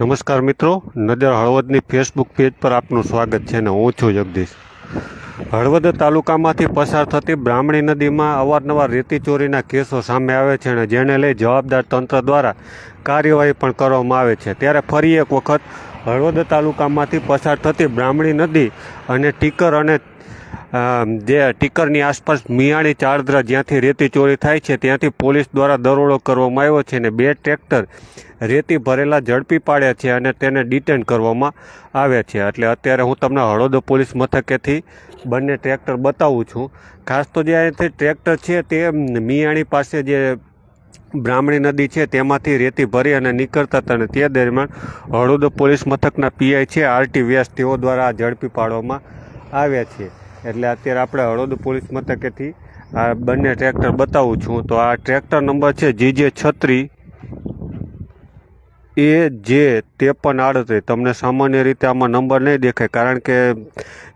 નમસ્કાર મિત્રો, નજર હળવદની ફેસબુક પેજ પર આપનું સ્વાગત છે અને હું છું જગદીશ. હળવદ તાલુકામાંથી પસાર થતી બ્રાહ્મણી નદીમાં અવારનવાર રેતી ચોરીના કેસો સામે આવે છે અને જેને લઈ જવાબદાર તંત્ર દ્વારા કાર્યવાહી પણ કરવામાં આવે છે. ત્યારે ફરી એક વખત હળવદ તાલુકામાંથી પસાર થતી બ્રાહ્મણી નદી અને ટીકર અને જે ટીકરની આસપાસ મિયાણી ચારદ્રા જ્યાંથી રેતી ચોરી થાય છે, ત્યાંથી પોલીસ દ્વારા દરોડો કરવામાં આવ્યો છે અને બે ટ્રેક્ટર રેતી ભરેલા ઝડપી પાડ્યા છે અને તેને ડિટેન કરવામાં આવ્યા છે. એટલે અત્યારે હું તમને હળોદ પોલીસ મથકેથી બંને ટ્રેક્ટર બતાવું છું. ખાસ તો જે અહીંથી ટ્રેક્ટર છે તે મિયાણી પાસે જે બ્રાહ્મણી નદી છે તેમાંથી રેતી ભરી અને નીકળતા હતા અને તે દરમિયાન હળોદ પોલીસ મથકના પીઆઈ છે, આરટી વ્યાસ, તેઓ દ્વારા ઝડપી પાડવામાં આવ્યા છે. એટલે અત્યારે આપણે હળોદ પોલીસ મથકેથી આ બંને ટ્રેક્ટર બતાવું છું. તો આ ટ્રેક્ટર નંબર છે જીજે છત્રી. એ જે ત્રેપન આડત્રીસ તમને સામાન્ય રીતે આમાં નંબર નહીં દેખાય, કારણ કે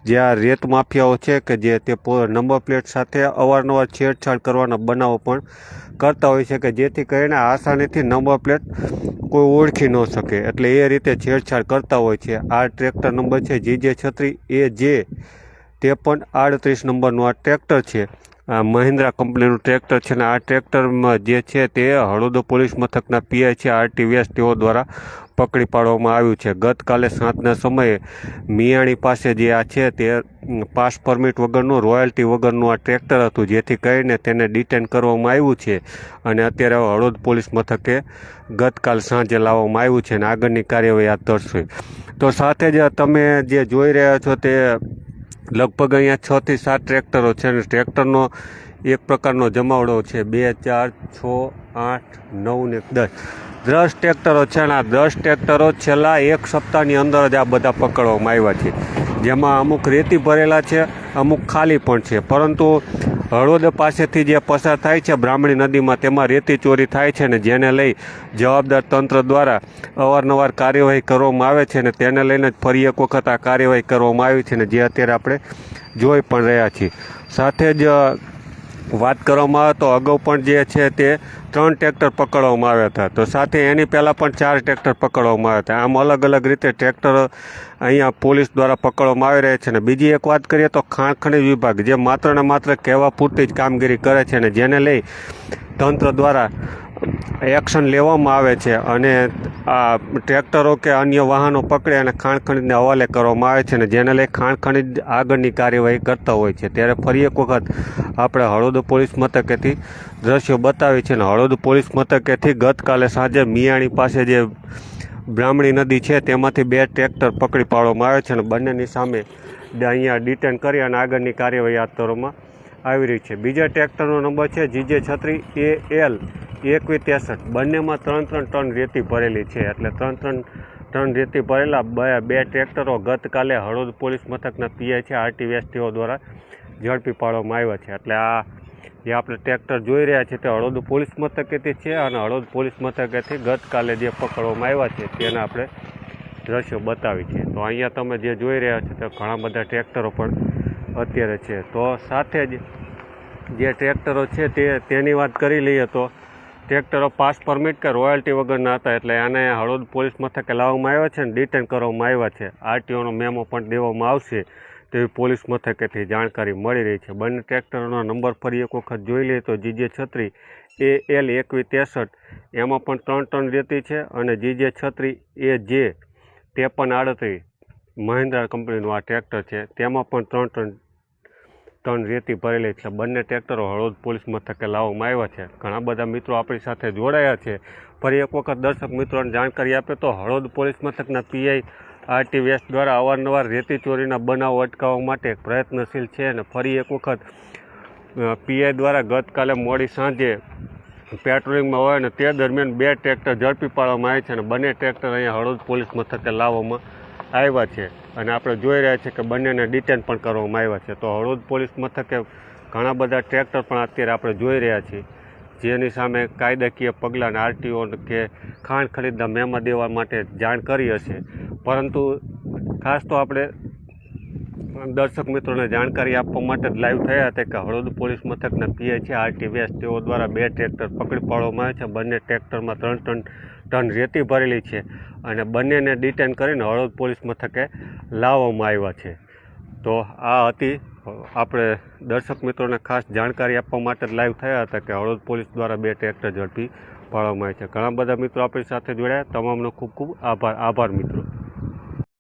જે આ રેત માફિયાઓ છે કે જે તે નંબર પ્લેટ સાથે અવારનવાર છેડછાડ કરવાના બનાવો પણ કરતા હોય છે કે જેથી કરીને આસાનીથી નંબર પ્લેટ કોઈ ઓળખી ન શકે. એટલે એ રીતે છેડછાડ કરતા હોય છે. આ ટ્રેક્ટર નંબર છે જીજે છત્રી. એ જે ત્રેપન આડત્રીસ નંબરનું આ ટ્રેક્ટર છે. આ મહિન્દ્રા કંપનીનું ટ્રેક્ટર છે અને આ ટ્રેક્ટરમાં જે છે તે હળોદ પોલીસ મથકના પીઆઈ છે, આરટી વ્યાસ, તેઓ દ્વારા પકડી પાડવામાં આવ્યું છે. ગતકાલે સાંજના સમયે મિયાણી પાસે જે આ છે તે પાસ પરમિટ વગરનું, રોયલ્ટી વગરનું આ ટ્રેક્ટર હતું, જેથી કરીને તેને ડિટેન કરવામાં આવ્યું છે. અને અત્યારે હળોદ પોલીસ મથકે ગતકાલ સાંજે લાવવામાં આવ્યું છે અને આગળની કાર્યવાહી હાથ ધરશે. તો સાથે જ તમે જે જોઈ રહ્યા છો તે લગભગ અહીંયા થી સાત ટ્રેક્ટરો છે અને ટ્રેક્ટરનો એક પ્રકારનો જમાવડો છે. બે, ચાર, છ, આઠ, નવ ને દસ. દસ ટ્રેક્ટરો છે અને આ દસ ટ્રેક્ટરો છેલ્લા એક સપ્તાહની અંદર જ આ બધા પકડવામાં આવ્યા છે. જેમાં અમુક રેતી ભરેલા છે, અમુક ખાલી પણ છે. પરંતુ હળવદ પાસેથી જે પસાર થાય છે બ્રાહ્મણી નદીમાં, તેમાં રેતી ચોરી થાય છે ને જેને લઈ જવાબદાર તંત્ર દ્વારા અવારનવાર કાર્યવાહી કરવામાં આવે છે ને તેને લઈને જ ફરી એક વખત આ કાર્યવાહી કરવામાં આવી છે ને જે અત્યારે આપણે જોઈ પણ રહ્યા છીએ. સાથે જ વાત કરવામાં આવે તો અગાઉ પણ જે છે તે ત્રણ ટ્રેક્ટર પકડવામાં આવ્યા હતા. તો સાથે એની પહેલાં પણ ચાર ટ્રેક્ટર પકડવામાં આવ્યા હતા. આમ અલગ અલગ રીતે ટ્રેક્ટર અહીંયા પોલીસ દ્વારા પકડવામાં આવી રહ્યા છે. અને બીજી એક વાત કરીએ તો ખાણ વિભાગ જે માત્ર ને માત્ર કહેવા પૂરતી જ કામગીરી કરે છે ને જેને લઈ તંત્ર દ્વારા એક્શન લેવામાં આવે છે અને આ ટ્રેક્ટરો કે અન્ય વાહનો પકડે અને ખાણ ખનીજને હવાલે કરવામાં આવે છે અને જેને લઈ ખાણ આગળની કાર્યવાહી કરતા હોય છે. ત્યારે ફરી એક વખત આપણે હળોદ પોલીસ મથકેથી દ્રશ્યો બતાવી છે અને હળોદ પોલીસ મથકેથી ગતકાલે સાંજે મિયાણી પાસે જે બ્રાહ્મણી નદી છે, તેમાંથી બે ટ્રેક્ટર પકડી પાડવામાં આવે છે અને બંનેની સામે અહીંયા ડિટેન કરી અને આગળની કાર્યવાહી હાથ ધરવામાં આવી રહી છે. બીજા ટ્રેક્ટરનો નંબર છે જીજે છત્રી એ એલ એકવી ત્રેસઠ. બંનેમાં ત્રણ ત્રણ ટન રેતી ભરેલી છે. એટલે ત્રણ ત્રણ ટન રેતી ભરેલા બે બે ટ્રેક્ટરો ગતકાલે હળોદ પોલીસ મથકના પીઆઈ છે આરટી વેસ્ટીઓ દ્વારા ઝડપી પાડવામાં આવ્યા છે. એટલે આ જે આપણે ટ્રેક્ટર જોઈ રહ્યા છીએ તે હળોદ પોલીસ મથકેથી છે અને હળોદ પોલીસ મથકેથી ગતકાલે જે પકડવામાં આવ્યા છે તેના આપણે દ્રશ્યો બતાવી છે. તો અહીંયા તમે જે જોઈ રહ્યા છો તે ઘણા બધા ટ્રેક્ટરો પણ અત્યારે છે. તો સાથે જ જે ટ્રેક્ટરો છે તે તેની વાત કરી લઈએ તો ટ્રેક્ટરો પાસ પરમિટ કે રોયલ્ટી વગરના હતા એટલે આને હળોદ પોલીસ મથકે લાવવામાં આવ્યા છે અને ડિટેન કરવામાં આવ્યા છે. આરટીઓનો મેમો પણ દેવામાં આવશે. તેવી પોલીસ મથકેથી જાણકારી મળી રહી છે. બંને ટ્રેક્ટરોનો નંબર ફરી એક વખત જોઈ લઈએ તો જીજે છત્રી એ એલ એકવી ત્રેસઠ, એમાં પણ ત્રણ ટન રેતી છે અને જીજે છત્રી એ જે ત્રેપન આડત્રીસ મહિન્દ્રા કંપનીનું આ ટ્રેક્ટર છે. તેમાં પણ ત્રણ ટન ટન રેતી ભરેલી છે. બંને ટ્રેક્ટરો હળવદ પોલીસ મથકે લાવવામાં આવ્યા છે. ઘણા બધા મિત્રો આપણી સાથે જોડાયા છે. ફરી એક વખત દર્શક મિત્રોને જાણકારી આપે તો હળવદ પોલીસ મથકના પીઆઈ આરટી વેસ્ટ દ્વારા અવારનવાર રેતી ચોરીના બનાવો અટકાવવા માટે પ્રયત્નશીલ છે અને ફરી એક વખત પીઆઈ દ્વારા ગતકાલે મોડી સાંજે પેટ્રોલિંગમાં હોય અને તે દરમિયાન બે ટ્રેક્ટર ઝડપી પાડવામાં આવે છે અને બંને ટ્રેક્ટર અહીંયા હળવદ પોલીસ મથકે લાવવામાં આવ્યા છે. અને આપણે જોઈ રહ્યા છીએ કે બંનેને ડિટેન પણ કરવામાં આવ્યા છે. તો હળવદ પોલીસ મથકે ઘણા બધા ટ્રેક્ટર પણ અત્યારે આપણે જોઈ રહ્યા છીએ. જેની સામે કાયદાકીય પગલાં આરટીઓ કે ખાણ ખરીદના મેમા દેવા માટે જાણ કરી હશે. પરંતુ ખાસ તો આપણે દર્શક મિત્રોને જાણકારી આપવા માટે લાઈવ થયા હતા કે હળવદ પોલીસ મથકના પીઆઈ આરટીવીએસ આરટી વેસ્ટ તેઓ દ્વારા બે ટ્રેક્ટર પકડી પાડવામાં આવે છે. બંને ટ્રેક્ટરમાં ત્રણ ટન ટન રેતી ભરેલી છે અને બંનેને ડિટેન કરીને હળવદ પોલીસ મથકે લાવવામાં આવ્યા છે. તો આ હતી આપણે દર્શક મિત્રોને ખાસ જાણકારી આપવા માટે લાઈવ થયા હતા કે હળવદ પોલીસ દ્વારા બે ટ્રેક્ટર ઝડપી પાડવામાં આવ્યા છે. ઘણા બધા મિત્રો આપણી સાથે જોડાયા. તમામનો ખૂબ ખૂબ આભાર આભાર મિત્રો.